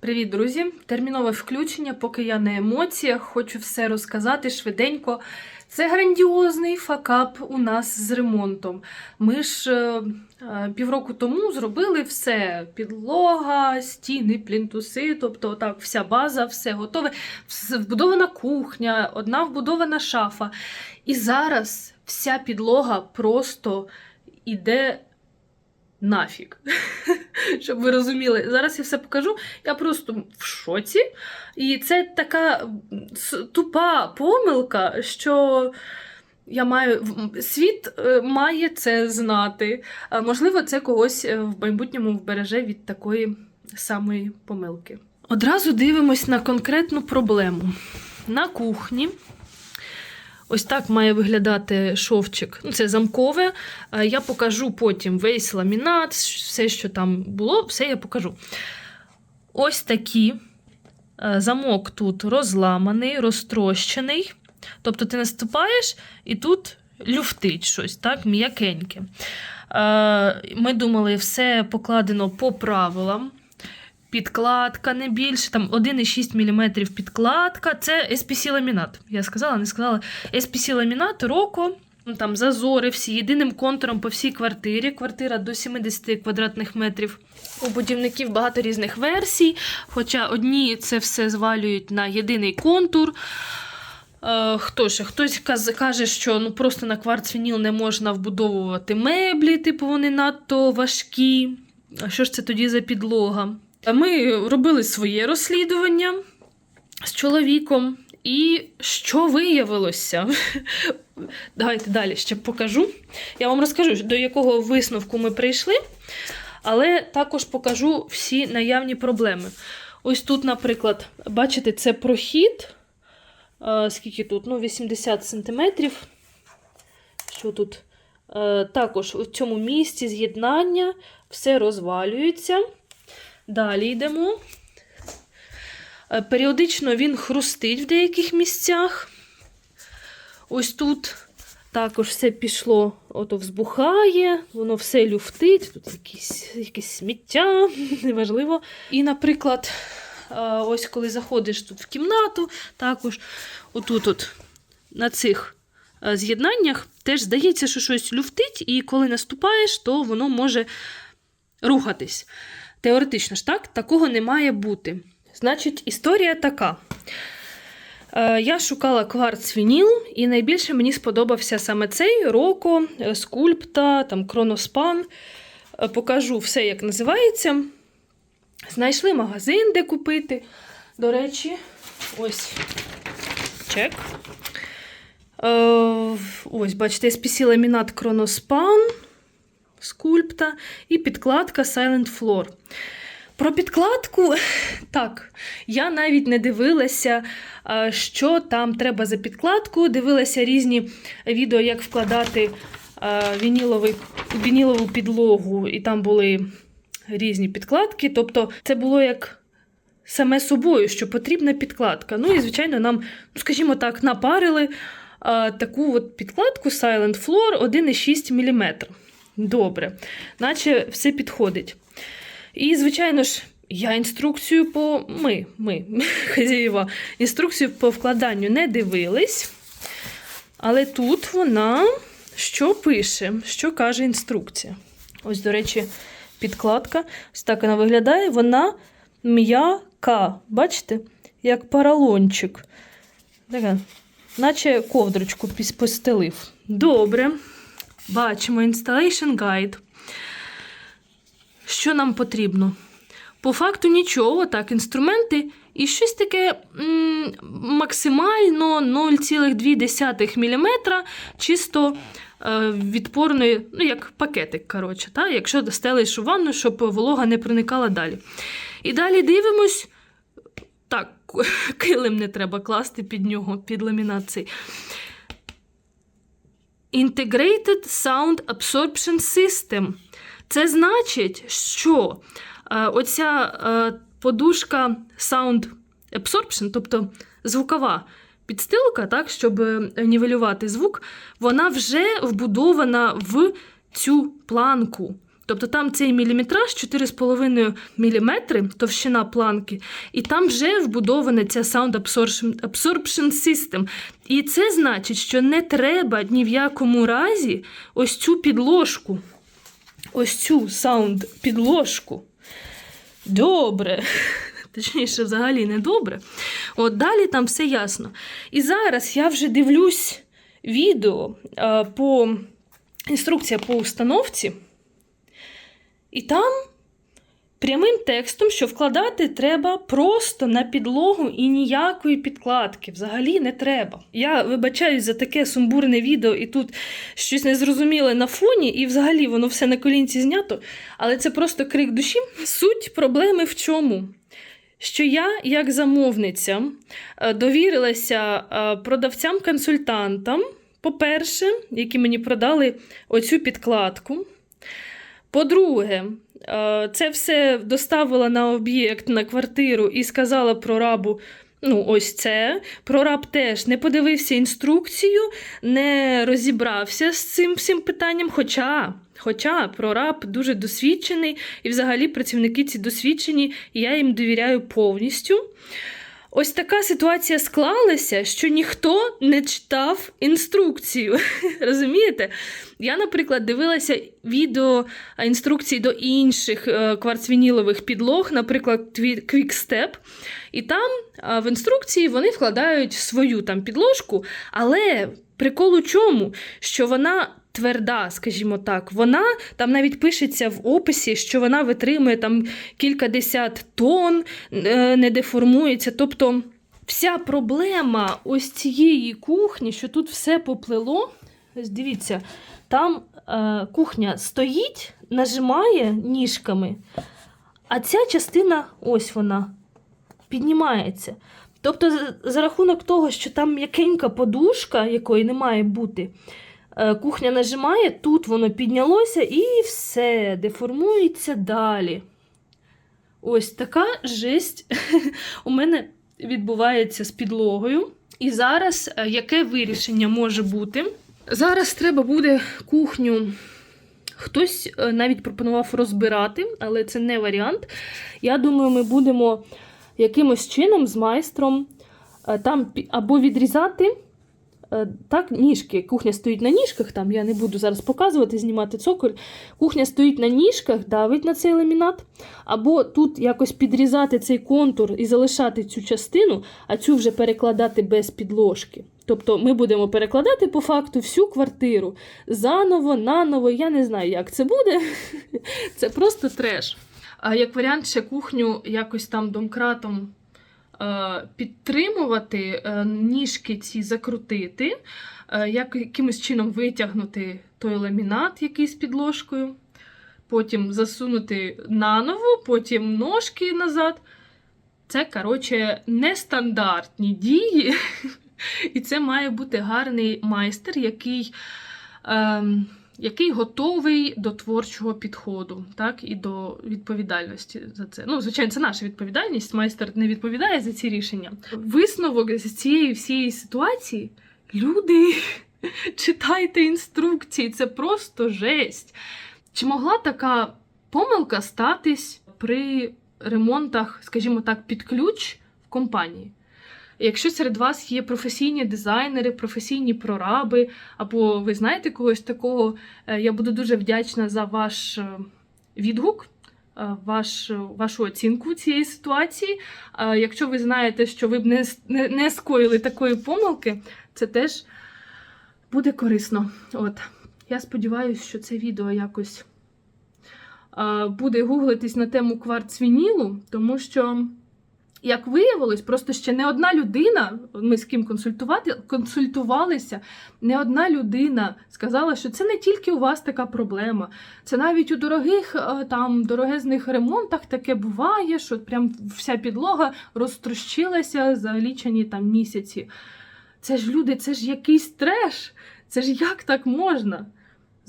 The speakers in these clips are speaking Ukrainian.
Привіт, друзі! Термінове включення, поки я на емоціях, хочу все розказати швиденько. Це грандіозний факап у нас з ремонтом. Ми ж е, е, півроку тому зробили все: підлога, стіни, плінтуси, тобто так, вся база, все готове, вбудована кухня, одна вбудована шафа. І зараз вся підлога просто іде нафіг. Щоб ви розуміли, зараз я все покажу. Я просто в шоці. І це така тупа помилка, що я маю світ е, має це знати. Можливо, це когось е, в майбутньому вбереже від такої самої помилки. Одразу дивимось на конкретну проблему. На кухні. Ось так має виглядати шовчик. Ну, це замкове. Е, Я покажу потім весь ламінат, все, що там було, все я покажу. Ось такі. Е, Замок тут розламаний, розтрощений. Тобто ти наступаєш і тут люфтить щось, так, м'якеньке. Е, Ми думали, все покладено по правилам. Підкладка не більше, там 1,6 мм підкладка. Це SPC ламінат. Я сказала, не сказала. SPC ламінат роко, ну, там зазори всі, єдиним контуром по всій квартирі. Квартира до 70 квадратних метрів. У будівників багато різних версій, хоча одні це все звалюють на єдиний контур. Е, Хто ще? Хтось каже, що ну, просто на кварцвініл не можна вбудовувати меблі, типу вони надто важкі. А що ж це тоді за підлога? Ми робили своє розслідування з чоловіком, і що виявилося? Давайте далі ще покажу. Я вам розкажу, до якого висновку ми прийшли, але також покажу всі наявні проблеми. Ось тут, наприклад, бачите, це прохід. Е, Скільки тут? Ну, 80 сантиметрів. Що тут? Е, Також у цьому місці з'єднання все розвалюється. Далі йдемо. Е, Періодично він хрустить в деяких місцях. Ось тут також все пішло, ото взбухає, воно все люфтить, тут якісь, якесь сміття, неважливо. І, наприклад, е, ось коли заходиш тут в кімнату, також отут от, на цих е, з'єднаннях теж здається, що щось люфтить, і коли наступаєш, то воно може рухатись. Теоретично ж так, такого не має бути. Значить, історія така. Е, Я шукала кварц вініл, і найбільше мені сподобався саме цей Роко, е, Скульпта, там Кроноспан. Е, Покажу все, як називається. Знайшли магазин, де купити. До речі, ось чек. Ось, бачите, SPC ламінат Кроноспан, Скульпта і підкладка Silent Floor. Про підкладку, так, я навіть не дивилася, що там треба за підкладку. Дивилася різні відео, як вкладати а, вініловий, вінілову підлогу, і там були різні підкладки. Тобто, це було як саме собою, що потрібна підкладка. Ну і, звичайно, нам, ну, скажімо так, напарили таку от підкладку Silent Floor 1,6 мм. Добре, наче все підходить. І, звичайно ж, я інструкцію по ми, ми, хазяєва, інструкцію по вкладанню не дивились. Але тут вона що пише, що каже інструкція. Ось, до речі, підкладка. Ось так вона виглядає. Вона м'яка. Бачите? Як паралончик. Така, наче ковдрочку постелив. Добре. Бачимо Installation Guide. Що нам потрібно? По факту нічого, так, інструменти і щось таке м, максимально 0,2 мм чисто е, відпорної, ну, як пакетик, коротше, та, якщо достелиш у ванну, щоб волога не проникала далі. І далі дивимось. Так, килим не треба класти під нього, під ламінації. Integrated Sound Absorption System. Це значить, що е, оця е, подушка Sound Absorption, тобто звукова підстилка, так, щоб е, нівелювати звук, вона вже вбудована в цю планку. Тобто там цей міліметраж 4,5 мм товщина планки, і там вже вбудована ця Sound Absorption, System. І це значить, що не треба ні в якому разі ось цю підложку, ось цю саунд підложку. Добре. Точніше, взагалі не добре. От далі там все ясно. І зараз я вже дивлюсь відео е, по інструкція по установці, і там прямим текстом, що вкладати треба просто на підлогу і ніякої підкладки. Взагалі не треба. Я вибачаюсь за таке сумбурне відео, і тут щось незрозуміле на фоні, і взагалі воно все на колінці знято, але це просто крик душі. Суть проблеми в чому? Що я, як замовниця, е, довірилася е, продавцям-консультантам, по-перше, які мені продали оцю підкладку. По-друге, е, це все доставила на об'єкт на квартиру і сказала прорабу. Ну, ось це. Прораб теж не подивився інструкцію, не розібрався з цим всім питанням. Хоча, хоча прораб дуже досвідчений, і взагалі працівники ці досвідчені, і я їм довіряю повністю. Ось така ситуація склалася, що ніхто не читав інструкцію. Розумієте? Я, наприклад, дивилася відео а, інструкцій до інших е, кварцвінілових підлог, наприклад, Quickstep. І там в інструкції вони вкладають свою там підложку, але прикол у чому? Що вона тверда, скажімо так. Вона там навіть пишеться в описі, що вона витримує там кількадесят тонн, е, не деформується. Тобто вся проблема ось цієї кухні, що тут все поплило. Ось дивіться, там е, кухня стоїть, нажимає ніжками, а ця частина, ось вона, піднімається. Тобто, за, рахунок того, що там м'якенька подушка, якої не має бути, кухня нажимає, тут воно піднялося і все, деформується далі. Ось така жесть у мене відбувається з підлогою. І зараз е, яке вирішення може бути? Зараз треба буде кухню. Хтось е, навіть пропонував розбирати, але це не варіант. Я думаю, ми будемо якимось чином з майстром е, там або відрізати е, так, ніжки. Кухня стоїть на ніжках, там я не буду зараз показувати, знімати цоколь. Кухня стоїть на ніжках, давить на цей ламінат, або тут якось підрізати цей контур і залишати цю частину, а цю вже перекладати без підложки. Тобто ми будемо перекладати по факту всю квартиру заново, наново. Я не знаю, як це буде. Це просто треш. А як варіант, ще кухню якось там домкратом е, підтримувати, е, ніжки ці закрутити, е, як, якимось чином витягнути той ламінат, який з підложкою, потім засунути наново, потім ножки назад. Це, коротше, нестандартні дії. І це має бути гарний майстер, який, ем, який готовий до творчого підходу, так, і до відповідальності за це. Ну, звичайно, це наша відповідальність. Майстер не відповідає за ці рішення. Висновок з цієї всієї ситуації люди. Читайте інструкції, це просто жесть. Чи могла така помилка статись при ремонтах, скажімо так, під ключ в компанії? Якщо серед вас є професійні дизайнери, професійні прораби, або ви знаєте когось такого, е, я буду дуже вдячна за ваш е, відгук, е, ваш, вашу оцінку цієї ситуації. Якщо ви знаєте, що ви б не, не, не скоїли такої помилки, це теж буде корисно. От. Я сподіваюся, що це відео якось буде гуглитись на тему кварцвінілу, тому що. Як виявилось, просто ще не одна людина, ми з ким консультувати, консультувалися, не одна людина сказала, що це не тільки у вас така проблема. Це навіть у дорогих е, там дорогезних ремонтах таке буває, що прям вся підлога розтрощилася за лічені там місяці. Це ж люди, це ж якийсь треш. Це ж як так можна?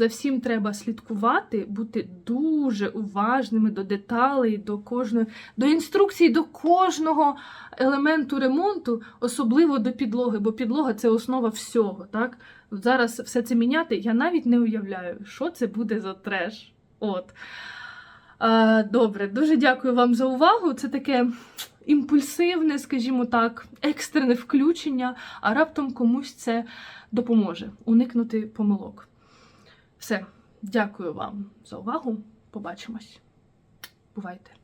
За всім треба слідкувати, бути дуже уважними до деталей, до кожної, до інструкцій, до кожного елементу ремонту, особливо до підлоги, бо підлога це основа всього. Так? Зараз все це міняти, я навіть не уявляю, що це буде за треш. От. Добре, дуже дякую вам за увагу. Це таке імпульсивне, скажімо так, екстрене включення, а раптом комусь це допоможе уникнути помилок. Все, дякую вам за увагу. Побачимось. Бувайте!